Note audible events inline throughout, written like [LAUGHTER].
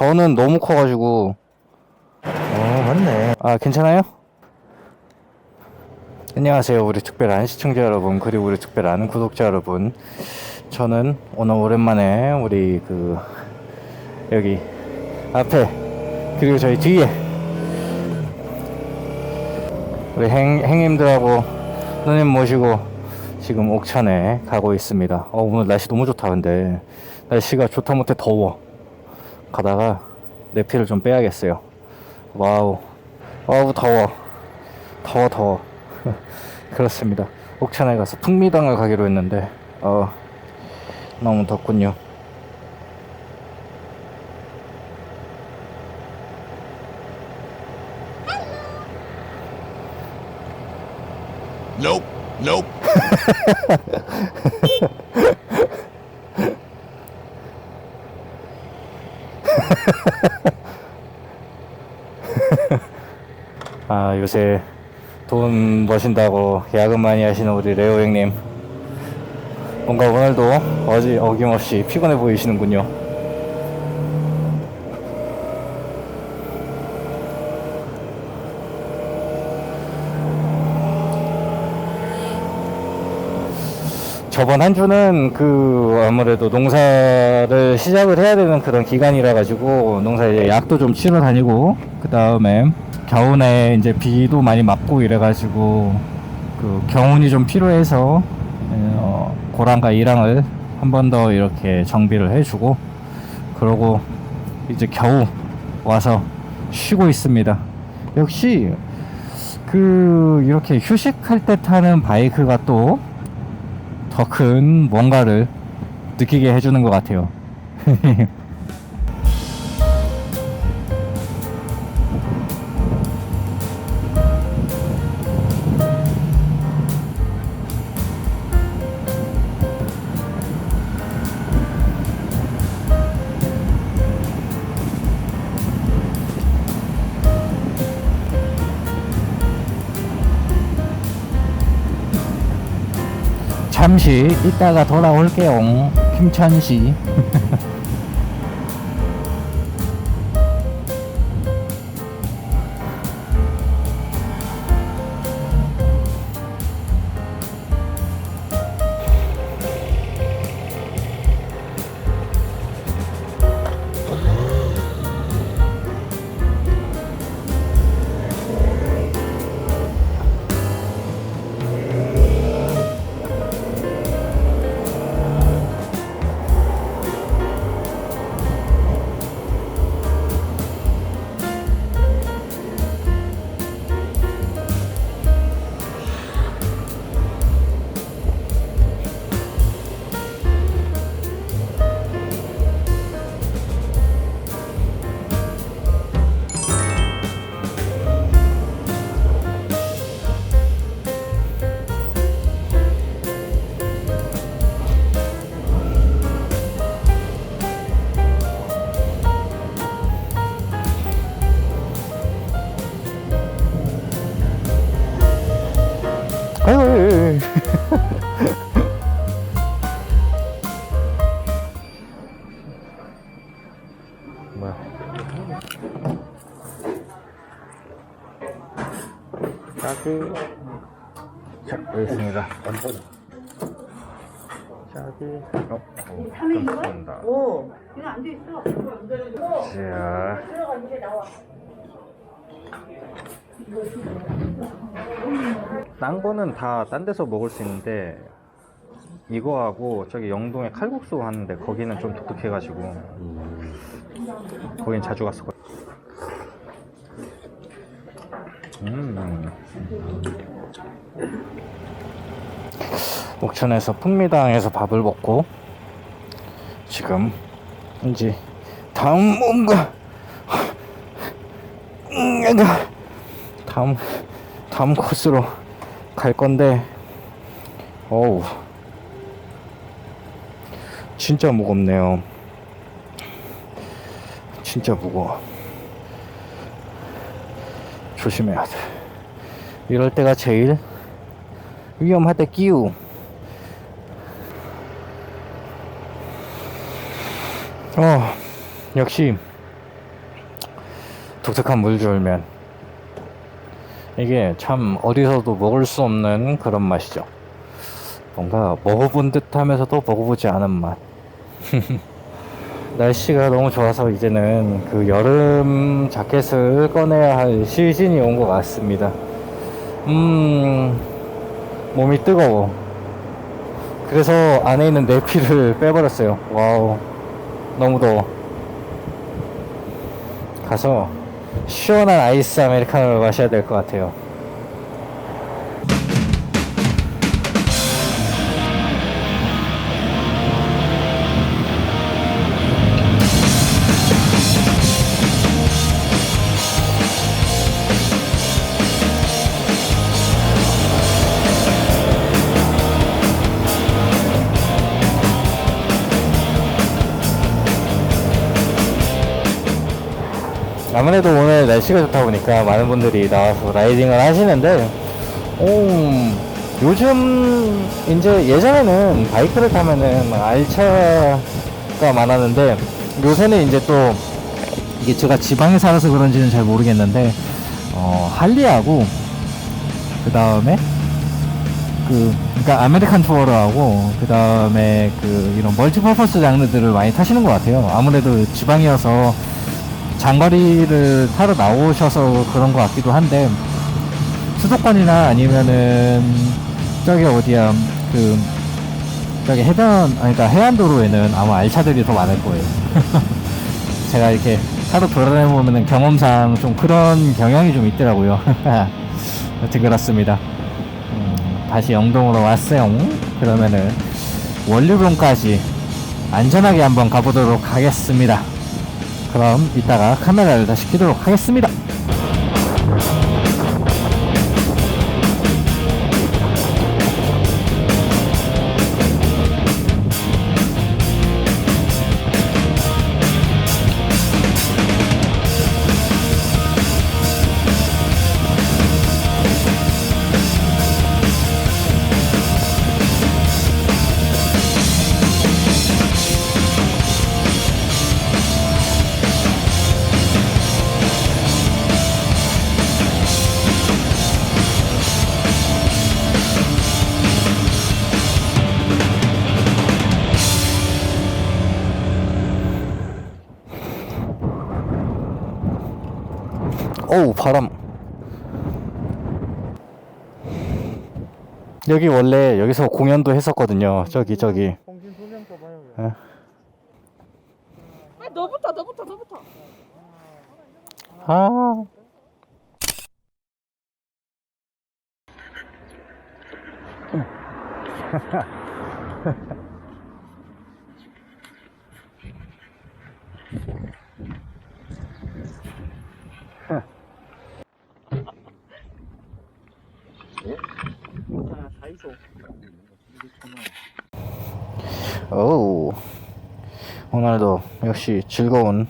저는 너무 커가지고. 어 맞네. 아 괜찮아요? 안녕하세요 우리 특별한 시청자 여러분 그리고 우리 특별한 구독자 여러분. 저는 오늘 오랜만에 우리 그 여기 앞에 그리고 저희 뒤에 우리 행, 행님들하고 누님 모시고 지금 옥천에 가고 있습니다. 어, 오늘 날씨 너무 좋다 근데. 날씨가 좋다 못해 더워 가다가 내 피를 좀 빼야겠어요. 와우. 와우 더워. 더워 더워. [LAUGHS] 그렇습니다. 옥천에 가서 풍미당을 가기로 했는데 어 너무 덥군요. Nope. Nope. [LAUGHS] [LAUGHS] 아 요새 돈 버신다고 야근 많이 하시는 우리 레오 형님. 뭔가 오늘도 어지 어김없이 피곤해 보이시는군요 저번 한 주는 그 아무래도 농사를 시작을 해야 되는 그런 기간이라 가지고 농사 이제 약도 좀 치러 다니고 그 다음에 겨우내 이제 비도 많이 맞고 이래 가지고 그 경운이 좀 필요해서 어, 고랑과 이랑을 한 번 더 이렇게 정비를 해주고 그러고 이제 겨우 와서 쉬고 있습니다. 역시 그 이렇게 휴식할 때 타는 바이크가 또 더 큰 뭔가를 느끼게 해주는 것 같아요. [LAUGHS] 잠시 이따가 돌아올게요. 김천시. 짜기. 자, 여기 있습니다. 짜기. 어, 오, 감사합니다. 오, 이거 안 돼 있어. 자. 딴 거는 다 딴 데서 먹을 수 있는데 이거하고 저기 영동에 칼국수 하는데 거기는 좀 독특해가지고 거긴 자주 갔었거든. 음. 옥천에서 풍미당에서 밥을 먹고 지금 이제 다음 뭔가 음, 다음 다음 코스로 갈 건데 어우. 진짜 무겁네요. 진짜 무거워. 조심해야 돼. 이럴 때가 제일 위험할 때 끼우. 어 역시 독특한 물줄면 이게 참 어디서도 먹을 수 없는 그런 맛이죠. 뭔가 먹어본 듯 하면서도 먹어보지 않은 맛. [LAUGHS] 날씨가 너무 좋아서 이제는 그 여름 자켓을 꺼내야 할 시즌이 온 것 같습니다. 음, 몸이 뜨거워. 그래서 안에 있는 내피를 [LAUGHS] 빼버렸어요. 와우, 너무 더워. 가서 시원한 아이스 아메리카노를 마셔야 될 것 같아요. 아무래도 오늘 날씨가 좋다 보니까 많은 분들이 나와서 라이딩을 하시는데, 오, 요즘 이제 예전에는 바이크를 타면은 막 알차가 많았는데 요새는 이제 또 이게 제가 지방에 살아서 그런지는 잘 모르겠는데 어, 할리하고 그 다음에 그 그러니까 아메리칸 투어러하고 그 다음에 그 이런 멀티퍼포스 장르들을 많이 타시는 것 같아요. 아무래도 지방이어서 장거리를 타러 나오셔서 그런 것 같기도 한데 수도권이나 아니면은 저기 어디야 그 저기 해변 그러니까 해안도로에는 아마 알차들이 더 많을 거예요. [LAUGHS] 제가 이렇게 하루 돌아다녀 보면은 경험상 좀 그런 경향이 좀 있더라고요. [LAUGHS] 여튼 그렇습니다. 음, 다시 영동으로 왔어요. 그러면은 원류봉까지 안전하게 한번 가보도록 하겠습니다. 그럼 이따가 카메라를 다시 켜도록 하겠습니다. 어우 바람 여기 원래 여기서 공연도 했었거든요 저기 저기. 예. 아, 너부터 너부터 너부터 아 [LAUGHS] 오우. 오늘도 역시 즐거운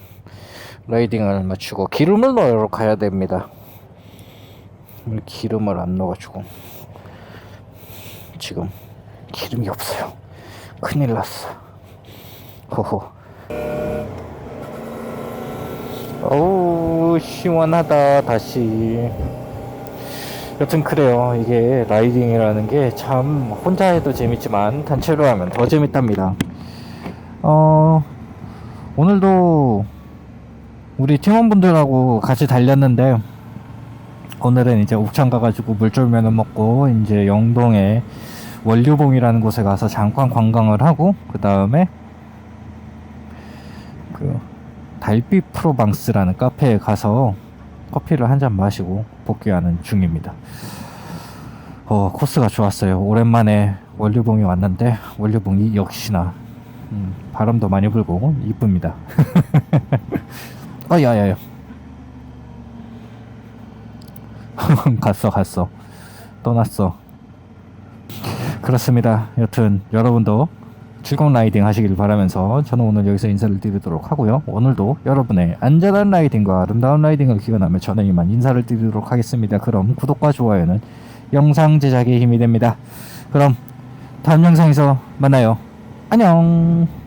라이딩을 마치고 기름을 넣으러 가야 됩니다. 기름을 안 넣어가지고 지금 기름이 없어요. 큰일 났어. 호호. 어우 시원하다 다시 여튼 그래요. 이게 라이딩이라는 게 참 혼자 해도 재밌지만 단체로 하면 더 재밌답니다. 어, 오늘도 우리 팀원분들하고 같이 달렸는데 오늘은 이제 옥천 가가지고 물쫄면을 먹고 이제 영동에 원류봉이라는 곳에 가서 잠깐 관광을 하고 그 다음에 그 달빛 프로방스라는 카페에 가서 커피를 한 잔 마시고 복귀하는 중입니다. 어, 코스가 좋았어요. 오랜만에 원류봉이 왔는데 원류봉이 역시나 음, 바람도 많이 불고 이쁩니다. [LAUGHS] 어, 야야야. [LAUGHS] 갔어, 갔어. 떠났어. 그렇습니다. 여튼 여러분도 즐거운 라이딩 하시길 바라면서 저는 오늘 여기서 인사를 드리도록 하고요. 오늘도 여러분의 안전한 라이딩과 아름다운 라이딩을 기원하며 저는 이만 인사를 드리도록 하겠습니다. 그럼 구독과 좋아요는 영상 제작에 힘이 됩니다. 그럼 다음 영상에서 만나요. 안녕.